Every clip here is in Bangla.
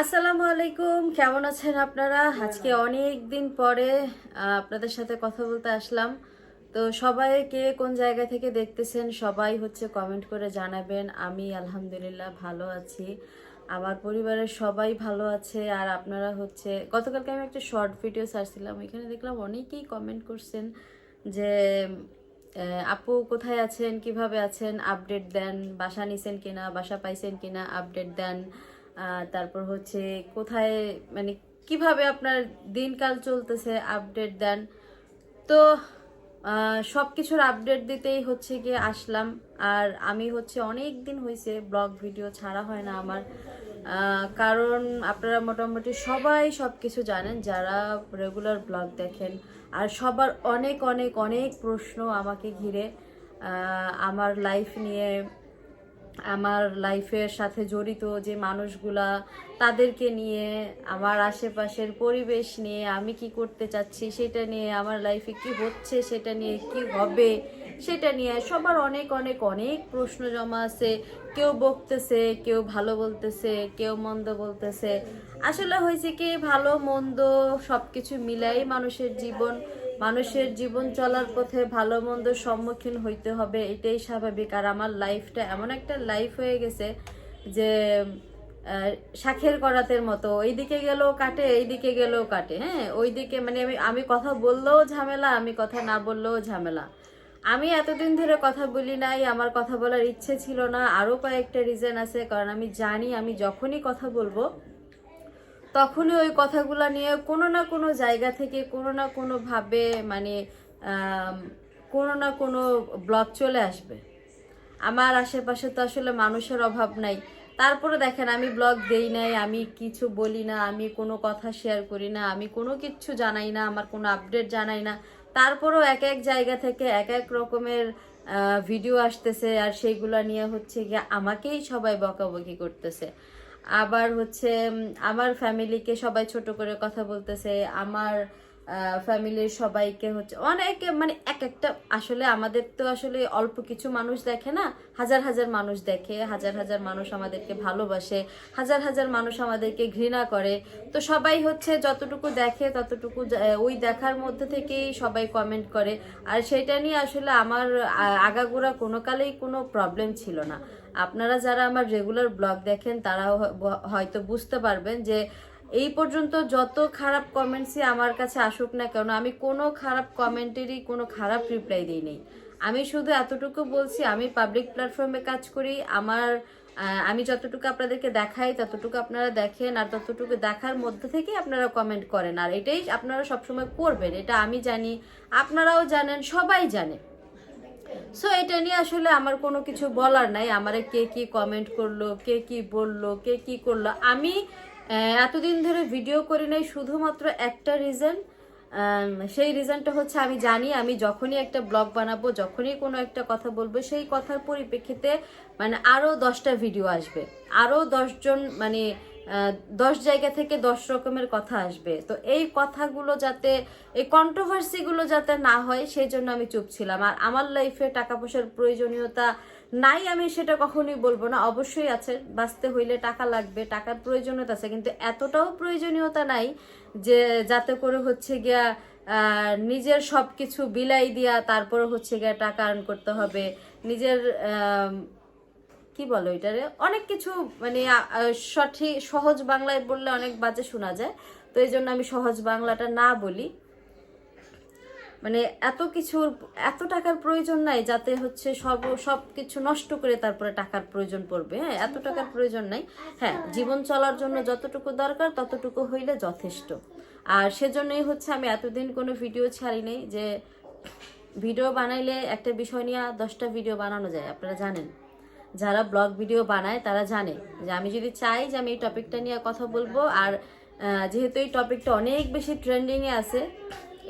আসসালামু আলাইকুম কেমন আছেন আপনারা? আজকে অনেক দিন পরে আপনাদের সাথে কথা বলতে আসলাম। তো সবাই কে কোন জায়গা থেকে দেখতেছেন সবাই হচ্ছে কমেন্ট করে জানাবেন। আমি আলহামদুলিল্লাহ ভালো আছি। আমার পরিবারের সবাই ভালো আছে আর আপনারা হচ্ছে গতকালকে আমি একটা শর্ট ভিডিও সারছিলাম এখানে দেখলাম অনেকেই কমেন্ট করছেন যে আপু কোথায় আছেন কীভাবে আছেন? আপডেট দেন বাসা নিছেন কিনা বাসা পাইছেন কিনা আপডেট দেন। তারপর হচ্ছে কোথায় মানে কীভাবে আপনার দিনকাল চলতেছে আপডেট দেন। তো সব কিছুর আপডেট দিতেই হচ্ছে গিয়ে আসলাম। আর আমি হচ্ছে অনেক দিন হয়েছে ব্লগ ভিডিও ছাড়া হয় না আমার। কারণ আপনারা মোটামুটি সবাই সব কিছু জানেন, যারা রেগুলার ব্লগ দেখেন। আর সবার অনেক অনেক অনেক প্রশ্ন আমাকে ঘিরে। আমার লাইফ নিয়ে আমার লাইফের সাথে জড়িত যে মানুষগুলা, তাদেরকে নিয়ে, আমার আশেপাশের পরিবেশ নিয়ে আমি কি করতে চাচ্ছি, সেটা নিয়ে, আমার লাইফে কি হচ্ছে, সেটা নিয়ে কি হবে, সেটা নিয়ে সবার অনেক অনেক অনেক প্রশ্ন জমা আছে। কেউ বকতেছে, কেউ ভালো বলতেছে, কেউ মন্দ বলতেছে। আসলে হয়েছে কি, ভালো, মন্দ সবকিছু মিলাই মানুষের জীবন মানুষের জীবন চলার পথে ভালো মন্দ সম্মুখীন হইতে হবে, এটাই স্বাভাবিক। আর আমার লাইফটা এমন একটা লাইফ হয়ে গেছে যে শাখের করাতের মতো। এইদিকে গেলেও কাটে, এইদিকে গেলেও কাটে হ্যাঁ? ওইদিকে মানে আমি আমি কথা বললেও ঝামেলা, আমি কথা না বললেও ঝামেলা। আমি এতদিন ধরে কথা বলি নাই, আমার কথা বলার ইচ্ছে ছিল না। আরও কয়েকটা রিজন আছে, কারণ আমি জানি আমি যখনই কথা বলব তখনই ওই কথাগুলো নিয়ে কোনো না কোনো জায়গা থেকে কোনো না কোনো ভাবে মানে কোনো না কোনো ব্লগ চলে আসবে। আমার আশেপাশে তো আসলে মানুষের অভাব নাই। তারপরে দেখেন, আমি ব্লগ দেই নাই, আমি কিছু বলি না, আমি কোনো কথা শেয়ার করি না, আমি কোনো কিছু জানাই না, আমার কোনো আপডেট জানাই না। তারপরেও এক এক জায়গা থেকে এক এক রকমের ভিডিও আসতেছে, আর সেইগুলো নিয়ে হচ্ছে গিয়ে আমাকেই সবাই বকাবকি করতেছে। আবার হচ্ছে আমার ফ্যামিলিকে সবাই ছোট করে কথা বলতেছে আমার ফ্যামিলির সবাইকে হচ্ছে অনেকে মানে এক একটা আসলে আমাদের তো আসলে অল্প কিছু মানুষ দেখে না, হাজার হাজার মানুষ দেখে, হাজার হাজার মানুষ আমাদেরকে ভালোবাসে, হাজার হাজার মানুষ আমাদেরকে ঘৃণা করে। তো সবাই হচ্ছে যতটুকু দেখে ততটুকু ওই দেখার মধ্যে থেকেই সবাই কমেন্ট করে। আর সেটা নিয়ে আসলে আমার আগাগোড়া কোনো কালেই কোনো প্রবলেম ছিল না। আপনারা যারা আমার রেগুলার ব্লগ দেখেন, তারাও হয়তো বুঝতে পারবেন যে এই পর্যন্ত যত খারাপ কমেন্টসই আমার কাছে আসুক না কেন, আমি কোনো খারাপ কমেন্টেরই কোনো খারাপ রিপ্লাই দিই নেই। আমি শুধু এতটুকু বলছি, আমি পাবলিক প্ল্যাটফর্মে কাজ করি, আমার আমি যতটুকু আপনাদেরকে দেখাই, ততটুকু আপনারা দেখেন, আর ততটুকু দেখার মধ্যে থেকেই আপনারা কমেন্ট করেন। আর এটাই আপনারা সবসময় করবেন, এটা আমি জানি, আপনারাও জানেন, সবাই জানে। সো এটা নিয়ে আসলে আমার কোনো কিছু বলার নাই, আমারে কে কি কমেন্ট করল, কে কি বলল, কে কি করল, আমি এতদিন ধরে ভিডিও করি নাই, শুধুমাত্র একটা রিজন সেই রিজনটা হচ্ছে আমি জানি, আমি যখনই একটা ব্লগ বানাবো, যখনই কোনো একটা কথা বলব, সেই কথার পরিপ্রেক্ষিতে মানে আরও দশটা ভিডিও আসবে। আরও দশজন মানে দশ জায়গা থেকে দশ রকমের কথা আসবে। তো এই কথাগুলো যাতে, এই কন্ট্রোভার্সিগুলো যাতে না হয়, সেই জন্য আমি চুপ ছিলাম। আর আমার লাইফে টাকা পয়সার প্রয়োজনীয়তা নাই আমি সেটা কখনোই বলব না। অবশ্যই আছে, বাঁচতে হইলে টাকা লাগবে, টাকার প্রয়োজনীয়তা আছে, কিন্তু এতটাও প্রয়োজনীয়তা নাই যে যাতে করে হচ্ছে গিয়া নিজের সব কিছু বিলাই দিয়া তারপরে হচ্ছে গিয়া টাকা আর্ন করতে হবে। নিজের কি বলো এটারে অনেক কিছু মানে সঠিক, সহজ বাংলায় বললে অনেক বাজে শোনা যায়। তো এই জন্য আমি সহজ বাংলাটা না বলি। মানে এত কিছুর এত টাকার প্রয়োজন নাই যাতে হচ্ছে সব সব কিছু নষ্ট করে তারপরে টাকার প্রয়োজন পড়বে হ্যাঁ? এত টাকার প্রয়োজন নাই। হ্যাঁ জীবন চলার জন্য যতটুকু দরকার ততটুকু হইলে যথেষ্ট। আর সেজন্যই হচ্ছে আমি এতদিন কোনো ভিডিও ছাড়ি নাই যে ভিডিও বানাইলে একটা বিষয় নিয়ে দশটা ভিডিও বানানো যায় আপনারা জানেন। যারা ব্লগ ভিডিও বানায় তারা জানে যে আমি যদি চাই যে আমি এই টপিকটা নিয়ে কথা বলব আর যেহেতু এই টপিকটা অনেক বেশি ট্রেন্ডিংয়ে আছে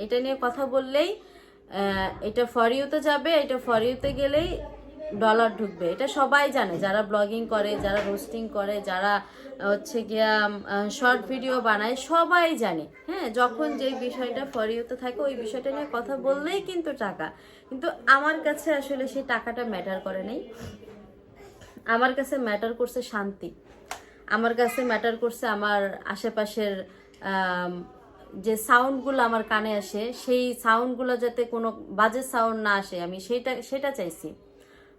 এটা নিয়ে কথা বললেই এটা ফর ইউতে যাবে, এটা ফর ইউতে গেলেই ডলার ঢুকবে। এটা সবাই জানে, যারা ব্লগিং করে, যারা রোস্টিং করে, যারা হচ্ছে গিয়া শর্ট ভিডিও বানায়, সবাই জানে। হ্যাঁ যখন যে বিষয়টা ফর ইউতে থাকে, ওই বিষয়টা নিয়ে কথা বললেই কিন্তু টাকা। কিন্তু আমার কাছে আসলে সেই টাকাটা ম্যাটার করে নেই। আমার কাছে ম্যাটার করছে শান্তি। আমার কাছে ম্যাটার করছে আমার আশেপাশের যে সাউন্ডগুলো আমার কানে আসে, সেই সাউন্ডগুলো যাতে কোনো বাজে সাউন্ড না আসে, আমি সেটা সেটা চাইছি।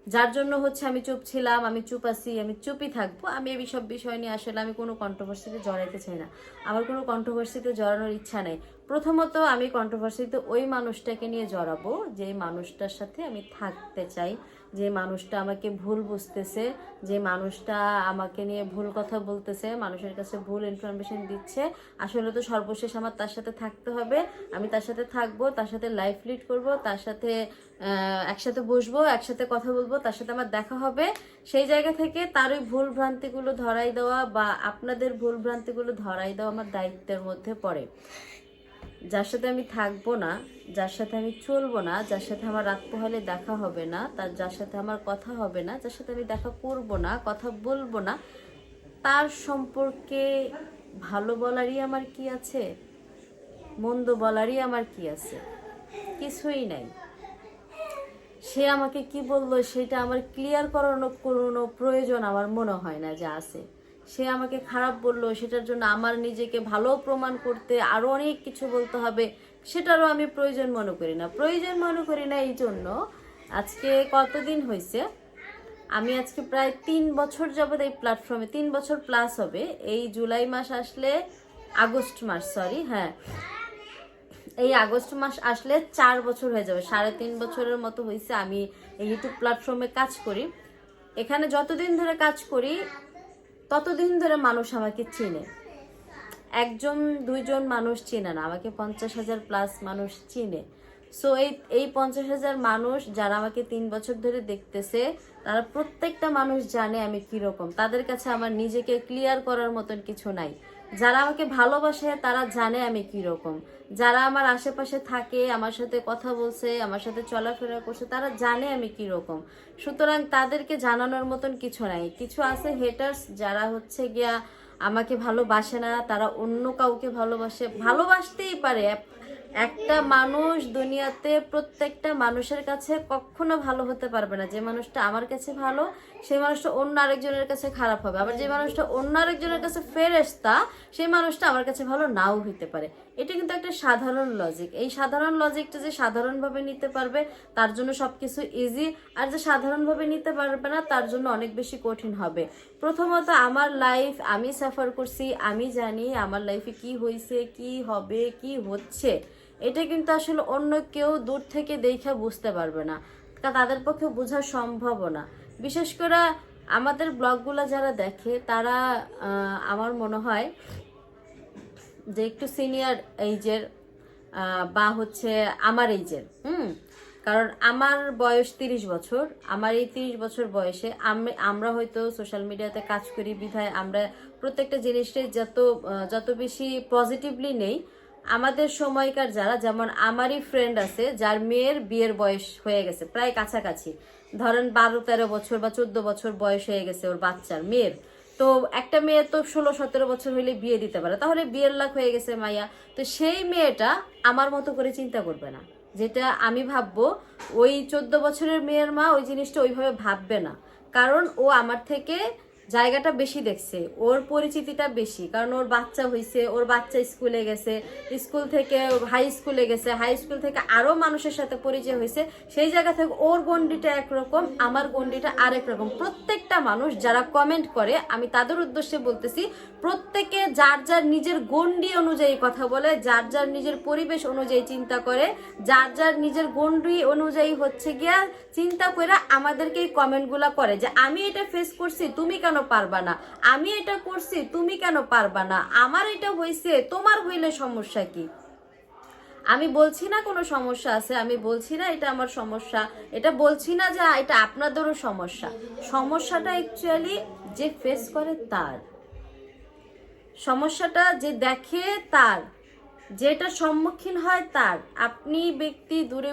যার জন্য হচ্ছে আমি চুপ ছিলাম, আমি চুপ আছি, আমি চুপই থাকব। আমি এই সব বিষয় নিয়ে আসলে আমি কোনো কন্ট্রোভার্সিতে জড়াইতে চাই না। আমার কোনো কন্ট্রোভার্সিতে জড়ানোর ইচ্ছা নেই। প্রথমত আমি কন্ট্রোভার্সিতে ওই মানুষটাকে নিয়ে জড়াবো যে মানুষটার সাথে আমি থাকতে চাই। যে মানুষটা আমাকে ভুল বুঝতেছে, যে মানুষটা আমাকে নিয়ে ভুল কথা বলতেছে, মানুষের কাছে ভুল ইনফরমেশন দিচ্ছে, আসলে তো সর্বশেষ আমার তার সাথে থাকতে হবে। আমি তার সাথে থাকব, তার সাথে লাইফ লিড করব, তার সাথে একসাথে বসবো, একসাথে কথা বলব, তার সাথে আমার দেখা হবে। সেই জায়গা থেকে তার ওই ভুল ভ্রান্তিগুলো ধরাই দেওয়া বা আপনাদের ভুল ভ্রান্তিগুলো ধরাই দেওয়া আমার দায়িত্বের মধ্যে পড়ে। যার সাথে আমি থাকব না, যার সাথে আমি চলবো না, যার সাথে আমার রাত পোহালে দেখা হবে না, তার যার সাথে আমার কথা হবে না, যার সাথে আমি দেখা করব না, কথা বলব না, তার সম্পর্কে ভালো বলারই আমার কি আছে? মন্দ বলারই আমার কি আছে? কিছুই নাই। সে আমাকে কি বলল, সেটা আমার ক্লিয়ার করানো কোনো প্রয়োজন আমার মনে হয় না যা আছে। সে আমাকে খারাপ বলল, সেটার জন্য আমার নিজেকে ভালো প্রমাণ করতে আরও অনেক কিছু বলতে হবে, সেটারও আমি প্রয়োজন মনে করি না। প্রয়োজন মনে করি না এই জন্য আজকে কতদিন হয়েছে আমি আজকে প্রায় তিন বছর যাবত এই প্ল্যাটফর্মে তিন বছর প্লাস হবে। এই জুলাই মাস আসলে আগস্ট মাস সরি হ্যাঁ। এই আগস্ট মাস আসলে চার বছর হয়ে যাবে, সাড়ে তিন বছরের মতো হয়েছে আমি এই ইউটিউব প্ল্যাটফর্মে কাজ করি। এখানে যতদিন ধরে কাজ করি ততদিন ধরে মানুষ আমাকে চেনে। একজন, দুইজন মানুষ চেনে না। আমাকে পঞ্চাশ হাজার প্লাস মানুষ চিনে। সো এই এই পঞ্চাশ হাজার মানুষ যারা আমাকে তিন বছর ধরে দেখতেছে, তারা প্রত্যেকটা মানুষ জানে আমি কীরকম। তাদের কাছে আমার নিজেকে ক্লিয়ার করার মতন কিছু নাই। যারা আমাকে ভালোবাসে, তারা জানে আমি কীরকম। যারা আমার আশেপাশে থাকে, আমার সাথে কথা বলছে, আমার সাথে চলাফেরা করছে, তারা জানে আমি কীরকম। সুতরাং তাদেরকে জানানোর মতন কিছু নাই। কিছু আছে হেটার্স যারা হচ্ছে গিয়া আমাকে ভালোবাসে না, তারা অন্য কাউকে ভালোবাসে। ভালোবাসতেই পারে একটা মানুষ দুনিয়াতে প্রত্যেকটা মানুষের কাছে কখনো ভালো হতে পারবে না। যে মানুষটা আমার কাছে ভালো সেই মানুষটা অন্য আরেকজনের কাছে খারাপ হবে। আবার যে মানুষটা অন্য আরেকজনের কাছে ফেরেস্তা সেই মানুষটা আমার কাছে ভালো নাও হইতে পারে। এটা কিন্তু একটা সাধারণ লজিক এই সাধারণ লজিকটা যে সাধারণভাবে নিতে পারবে, তার জন্য সব কিছু ইজি আর যে সাধারণভাবে নিতে পারবে না, তার জন্য অনেক বেশি কঠিন হবে। প্রথমত আমার লাইফ আমি সাফার করছি, আমি জানি আমার লাইফে কি হয়েছে কি হবে, কি হচ্ছে। এটা কিন্তু আসলে অন্য কেউ দূর থেকে দেখে বুঝতে পারবে না। তাদের পক্ষে বোঝা সম্ভব না। বিশেষ করে আমাদের ব্লগগুলো যারা দেখে, তারা আমার মনে হয় যে একটু সিনিয়র এইজের বা হচ্ছে আমার এইজের হুম? কারণ আমার বয়স তিরিশ বছর। আমার এই তিরিশ বছর বয়সে আমি- আমরা হয়তো সোশ্যাল মিডিয়াতে কাজ করি, বিধায় আমরা প্রত্যেকটা জিনিসটাই যত যত বেশি পজিটিভলি নেই আমাদের সময়কার যারা, যেমন আমারই ফ্রেন্ড আছে, যার মেয়ের বিয়ের বয়স হয়ে গেছে, প্রায় কাছাকাছি। ধরেন বারো, তেরো বছর বা চোদ্দ বছর বয়স হয়ে গেছে ওর বাচ্চার, মেয়ের। তো একটা মেয়ে তো ষোলো, সতেরো বছর হলে বিয়ে দিতে পারে। তাহলে বিয়ের লাখ হয়ে গেছে মাইয়া। তো সেই মেয়েটা আমার মতো করে চিন্তা করবে না। যেটা আমি ভাববো, ওই চোদ্দ বছরের মেয়ের মা ওই জিনিসটা ওইভাবে ভাববে না। কারণ ও আমার থেকে জায়গাটা বেশি দেখছে, ওর পরিচিতিটা বেশি, কারণ ওর বাচ্চা হয়েছে ওর বাচ্চা স্কুলে গেছে, স্কুল থেকে হাই স্কুলে গেছে হাই স্কুল থেকে আরও মানুষের সাথে পরিচয় হয়েছে, সেই জায়গা থেকে ওর গন্ডিটা একরকম, আমার গন্ডিটা আরেক রকম। প্রত্যেকটা মানুষ যারা কমেন্ট করে, আমি তাদের উদ্দেশ্যে বলতেছি, প্রত্যেকে যার যার নিজের গন্ডি অনুযায়ী কথা বলে, যার যার নিজের পরিবেশ অনুযায়ী চিন্তা করে, যার যার নিজের গন্ডি অনুযায়ী হচ্ছে গিয়া চিন্তা করে আমাদেরকে এই কমেন্টগুলা করে যে, আমি এটা ফেস করছি, তুমি কেন পারবা না? আমি এটা করছি, তুমি কেন পারবা না? আমার এটা হয়েছে তোমার হইলে সমস্যা কি? আমি বলছি না কোনো সমস্যা আছে, আমি বলছি না এটা আমার সমস্যা, এটা বলছি না যে এটা আপনাদেরও সমস্যা। সমস্যাটা অ্যাকচুয়ালি যে ফেস করে তার। সমস্যাটা যে দেখে তার, যেটা সম্মুখীন হয় তার। আপনি ব্যক্তি দূরে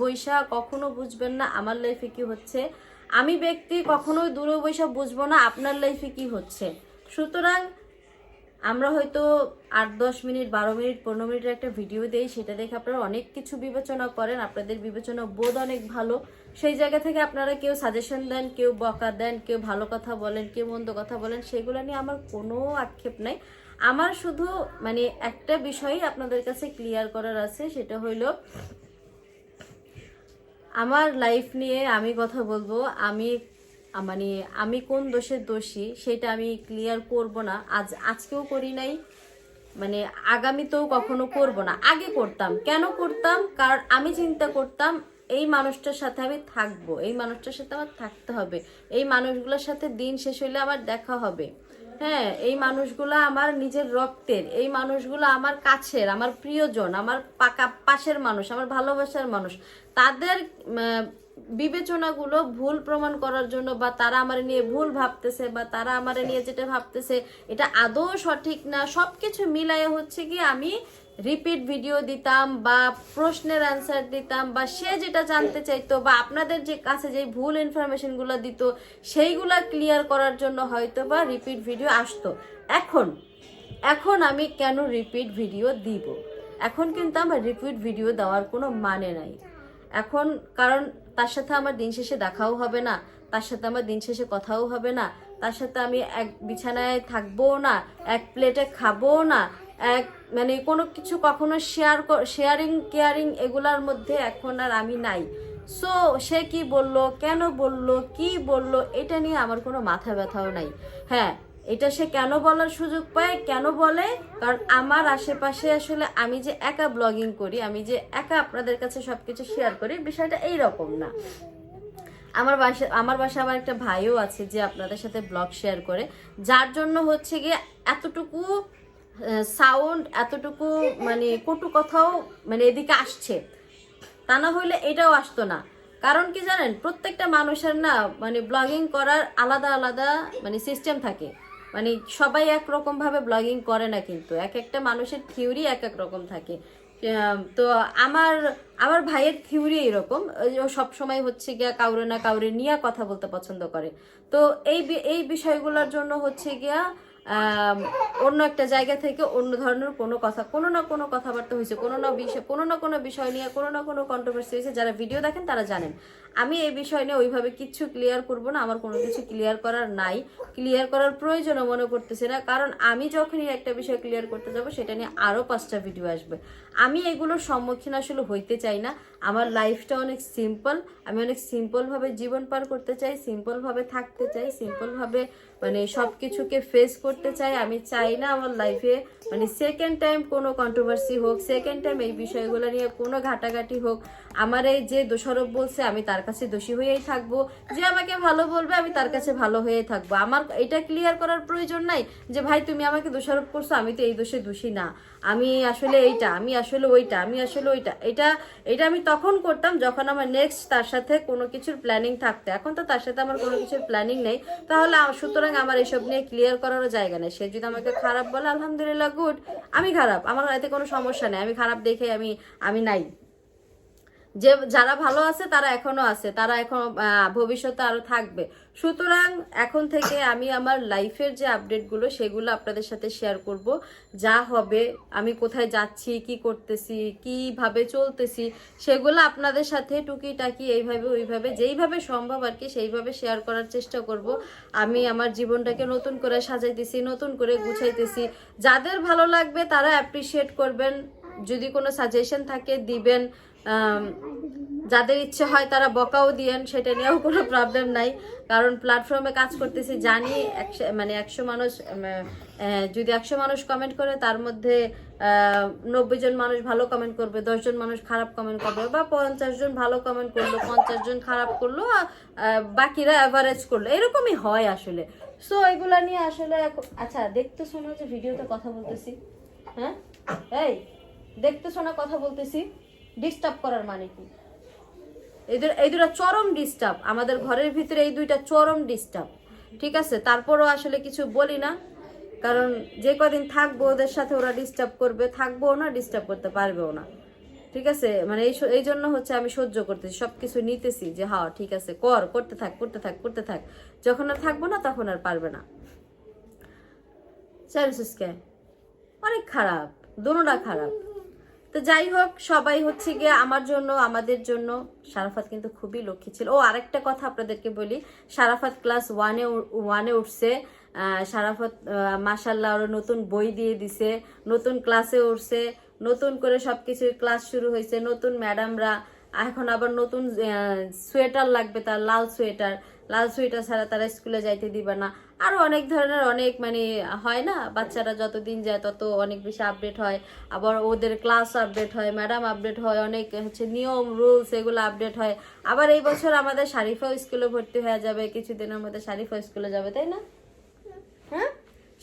বৈশা কখনো বুঝবেন না, আমার লাইফে কি হচ্ছে? আমি ব্যক্তি কখনোই দূরে বৈশা বুঝব না, আপনার লাইফে কি হচ্ছে? সুতরাং আমরা হয়তো আট, দশ মিনিট, বারো মিনিট, পনেরো মিনিটের একটা ভিডিও দেই, সেটা দেখে আপনারা অনেক কিছু বিবেচনা করেন, আপনাদের বিবেচনা বোধ অনেক ভালো। সেই জায়গা থেকে আপনারা কেউ সাজেশন দেন, কেউ বকা দেন, কেউ ভালো কথা বলেন, কেউ মন্দ কথা বলেন, সেগুলো নিয়ে আমার কোনো আক্ষেপ নাই। আমার শুধু মানে একটা বিষয়ই আপনাদের কাছে ক্লিয়ার করার আছে, সেটা হইল আমার লাইফ নিয়ে আমি কথা বলব, আমি মানে আমি কোন দোষের দোষী সেটা আমি ক্লিয়ার করব না। আজ, আজকেও করি নাই মানে আগামীতেও কখনো করব না। আগে করতাম। কেন করতাম? কারণ আমি চিন্তা করতাম, এই মানুষটার সাথে আমি থাকব, এই মানুষটার সাথে আমার থাকতে হবে, এই মানুষগুলোর সাথে দিন শেষ হইলে আমার দেখা হবে। হ্যাঁ এই মানুষগুলো আমার নিজের রক্তের, এই মানুষগুলো আমার কাছের, আমার প্রিয়জন, আমার পাকা, পাশের মানুষ, আমার ভালোবাসার মানুষ। তাদের বিবেচনাগুলো ভুল প্রমাণ করার জন্য বা তারা আমার নিয়ে ভুল ভাবতেছে বা তারা আমার নিয়ে যেটা ভাবতেছে, এটা আদৌ সঠিক না সব কিছু মিলায়ে হচ্ছে কি আমি রিপিট ভিডিও দিতাম বা প্রশ্নের অ্যান্সার দিতাম বা সে যেটা জানতে চাইতো বা আপনাদের যে কাছে যে ভুল ইনফরমেশনগুলো দিত, সেইগুলা ক্লিয়ার করার জন্য হয়তো বা রিপিট ভিডিও আসতো। এখন এখন আমি কেন রিপিট ভিডিও দিব? এখন কিন্তু আমার রিপিট ভিডিও দেওয়ার কোনো মানে নাই। এখন কারণ তার সাথে আমার দিন শেষে দেখাও হবে না, তার সাথে আমার দিন শেষে কথাও হবে না, তার সাথে আমি এক বিছানায় থাকব না, এক প্লেটে খাব না মানে কোনো কিছু কখনো শেয়ার শেয়ারিং কেয়ারিং এগুলার মধ্যে এখন আর আমি নাই। সো সে কি বলল, কেন বলল, কি বলল, এটা নিয়ে আমার কোনো মাথা ব্যথাও নাই। হ্যাঁ এটা সে কেন বলার সুযোগ পায়, কেন বলে? কারণ আমার আশেপাশে আসলে আমি যে একা ব্লগিং করি, আমি যে একা আপনাদের কাছে সব কিছু শেয়ার করি, বিষয়টা এই রকম না। আমার বাসা আমার বাসা আমার একটা ভাইও আছে যে আপনাদের সাথে ব্লগ শেয়ার করে, যার জন্য হচ্ছে গিয়ে এতটুকু সাউন্ড এতটুকু মানে কটু কথাও মানে এদিকে আসছে। তা না হইলে এটাও আসতো না। কারণ কি জানেন, প্রত্যেকটা মানুষের না মানে ব্লগিং করার আলাদা আলাদা মানে সিস্টেম থাকে। মানে সবাই একরকম ভাবে ব্লগিং করে না কিন্তু। এক একটা মানুষের থিওরি এক এক রকম থাকে। তো আমার আমার ভাইয়ের থিওরি যে ও সবসময় হচ্ছে গিয়া কাউরে না কাউরে নিয়ে কথা বলতে পছন্দ করে। তো এই এই বিষয়গুলোর জন্য হচ্ছে গিয়া অন্য একটা জায়গা থেকে অন্য ধরনের কোনো কথা, কোনো না কোনো কথাবার্তা হয়েছে, কোনো না বিষয়, কোনো না কোনো বিষয় নিয়ে, কোনো না কোনো কন্ট্রোভার্সি হয়েছে। যারা ভিডিও দেখেন তারা জানেন। আমি এই বিষয় নিয়ে ওইভাবে কিচ্ছু ক্লিয়ার করব না, আমার কোনো কিছু ক্লিয়ার করার নাই। ক্লিয়ার করার প্রয়োজনও মনে করতেছি না, কারণ আমি যখনই একটা বিষয় ক্লিয়ার করতে যাব, সেটা নিয়ে আরও পাঁচটা ভিডিও আসবে। আমি এগুলোর সম্মুখীন আসলে হইতে চাই না। আমার লাইফটা অনেক সিম্পল আমি অনেক সিম্পলভাবে জীবন পার করতে চাই সিম্পলভাবে থাকতে চাই সিম্পলভাবে মানে সব কিছুকে ফেস করতে চাই। আমি চাই না আমার লাইফে মানে সেকেন্ড টাইম কোনো কন্ট্রোভার্সি হোক সেকেন্ড টাইম এই বিষয়গুলো নিয়ে কোনো ঘাটাঘাটি হোক, আমার এই যে দোষারোপ বলছে, আমি তার কাছে দোষী হয়েই থাকব। যে আমাকে ভালো বলবে, আমি তার কাছে ভালো হয়ে থাকব। আমার এটা ক্লিয়ার করার প্রয়োজন নাই যে, ভাই, তুমি আমাকে দোষারোপ করছ, আমি তো এই দোষে দোষী না। আমি আসলে এইটা, আমি আসলে ওইটা, আমি আসলে ওইটা। এটা এটা আমি তখন করতাম যখন আমার নেক্সট তার সাথে কোনো কিছুর প্ল্যানিং থাকতো। এখন তো তার সাথে আমার কোনো কিছুর প্ল্যানিং নেই। তাহলে সুতরাং আমার এসব নিয়ে ক্লিয়ার করারও জায়গা নেই। সে যদি আমাকে খারাপ বলে, আলহামদুলিল্লাহ গুড আমি খারাপ। আমার এতে কোনো সমস্যা নেই। আমি খারাপ দেখে আমি আমি নাই। যে যারা ভালো আছে, তারা এখনও আছে, তারা এখন ভবিষ্যতে আরও থাকবে। সুতরাং এখন থেকে আমি আমার লাইফের যে আপডেটগুলো, সেগুলো আপনাদের সাথে শেয়ার করব। যা হবে, আমি কোথায় যাচ্ছি, কি করতেছি, কীভাবে চলতেছি, সেগুলো আপনাদের সাথে টুকিটাকি এইভাবে, ওইভাবে, যেইভাবে সম্ভব আর কি, সেইভাবে শেয়ার করার চেষ্টা করব। আমি আমার জীবনটাকে নতুন করে সাজাইতেছি, নতুন করে গুছাইতেছি। যাদের ভালো লাগবে, তারা অ্যাপ্রিসিয়েট করবেন। যদি কোনো সাজেশন থাকে, দিবেন। যাদের ইচ্ছে হয় তারা বকাও দিয়েন, সেটা নিয়েও কোনো প্রবলেম নাই। কারণ প্ল্যাটফর্মে কাজ করতেছি, জানি মানে একশো মানুষ যদি একশো মানুষ কমেন্ট করে, তার মধ্যে নব্বই জন মানুষ ভালো কমেন্ট করবে, দশ জন মানুষ খারাপ কমেন্ট করবে, বা পঞ্চাশ জন ভালো কমেন্ট করল, পঞ্চাশ জন খারাপ করল বাকিরা অ্যাভারেজ করল, এরকমই হয় আসলে। সো এগুলা নিয়ে আসলে আচ্ছা দেখতে শোনো যে ভিডিওতে কথা বলতেছি? হ্যাঁ? এই দেখতে শোনা কথা বলতেছি? ডিস্টার্ব করার মানে কি? এই দুটো এই দুটো চরম ডিস্টার্ব আমাদের ঘরের ভিতরে এই দুইটা চরম ডিস্টার্ব ঠিক আছে? তারপরও আসলে কিছু বলি না, কারণ যে কদিন থাকব ওদের সাথে ওরা ডিস্টার্ব করবে থাকব না ডিস্টার্ব করতে পারবেও না, ঠিক আছে? মানে এই এই জন্য হচ্ছে আমি সহ্য করতেছি সব কিছু নিতেছি যে হ্যাঁ ঠিক আছে, কর, করতে থাক করতে থাক করতে থাক। যখন আর থাকব না, তখন আর পারবে না। চারুসুসকে অনেক খারাপ দোনোটা খারাপ। তো যাই হোক, সবাই হচ্ছে গিয়ে আমার জন্য, আমাদের জন্য। সারাফাত কিন্তু খুবই লক্ষ্মী ছিল। ও আরেকটা কথা আপনাদেরকে বলি, সারাফাত ক্লাস ওয়ানে ওয়ানে উঠছে। সারাফাত মাসাল্লাহ আরও নতুন বই দিয়ে দিছে, নতুন ক্লাসে উঠছে, নতুন করে সবকিছু ক্লাস শুরু হয়েছে, নতুন ম্যাডামরা, এখন আবার নতুন সোয়েটার লাগবে তার, লাল সোয়েটার। লাল সোয়েটার ছাড়া তারা স্কুলে যাইতে দিবে না। আরও অনেক ধরনের অনেক মানে হয় না? বাচ্চারা যতদিন যায় তত অনেক বেশি আপডেট হয়। আবার ওদের ক্লাস আপডেট হয় ম্যাডাম আপডেট হয়, অনেক হচ্ছে নিয়ম রুলস এগুলো আপডেট হয়। আবার এই বছর আমাদের শারিফাও স্কুলে ভর্তি হয়ে যাবে কিছুদিনের মধ্যে শারিফা স্কুলে যাবে, তাই না? হ্যাঁ?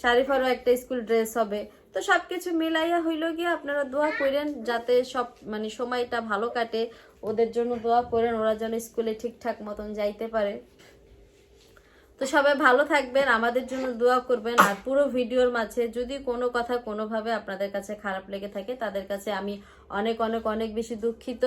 শারিফারও একটা স্কুল ড্রেস হবে। তো সব কিছু মিলাইয়া হইল গিয়ে আপনারা দোয়া করেন যাতে সব মানে সময়টা ভালো কাটে। ওদের জন্য দোয়া করেন, ওরা যেন স্কুলে ঠিকঠাক মতন যাইতে পারে। তো সবাই ভালো থাকবেন আমাদের জন্য দোয়া করবেন। আর পুরো ভিডিওর মাঝে যদি কোনো কথা কোনোভাবে আপনাদের কাছে খারাপ লেগে থাকে তাদের কাছে আমি অনেক অনেক অনেক বেশি দুঃখিত।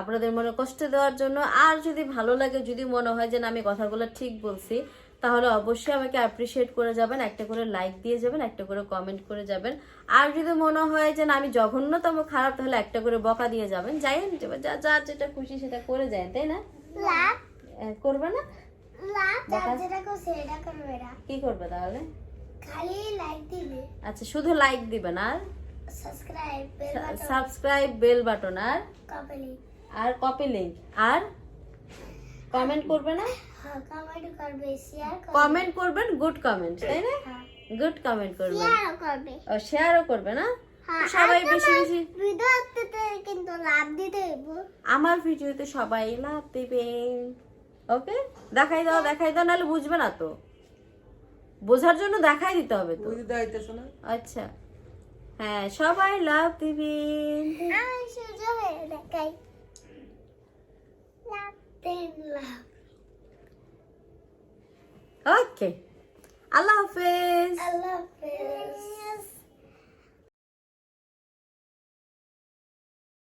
আপনাদের মনে কষ্ট দেওয়ার জন্য। আর যদি ভালো লাগে যদি মনে হয় যে না আমি কথাগুলো ঠিক বলছি তাহলে অবশ্যই আমাকে অ্যাপ্রিসিয়েট করে যাবেন একটা করে লাইক দিয়ে যাবেন একটা করে কমেন্ট করে যাবেন। আর যদি মনে হয় যে না আমি জঘন্যতম খারাপ তাহলে একটা করে বকা দিয়ে যাবেন। যাইন যা যা যেটা খুশি সেটা করে যায় তাই না? করবে না? না। কি করবে তাহলে? খালি লাইক দিবে। আচ্ছা শুধু লাইক দিবেন আর? Subscribe bell button subscribe bell button আর? আর কপি আর? কমেন্ট করবে না? হ্যাঁ কমেন্ট করবে শেয়ার কমেন্ট করবেন গুড কমেন্ট তাই না? হ্যাঁ। গুড কমেন্ট করবেন। করবে। ও শেয়ারও করবে না? হ্যাঁ সবাই বেশি বেশি ভিডিও কিন্তু লাভ দিতে আমার ভিডিওতে সবাই লাভ দেবেন ওকে? দেখাই দাও দেখাই দাও নাহলে বুঝবে না তো। বোঝার জন্য দেখাই দিতে হবে তো। আচ্ছা। হ্যাঁ সবাই লাভ দিবেন হয়ে দেখাই। লাভ দেন লাভ। ওকে। আল্লাহ হাফেজ। আল্লাহ হাফেজ।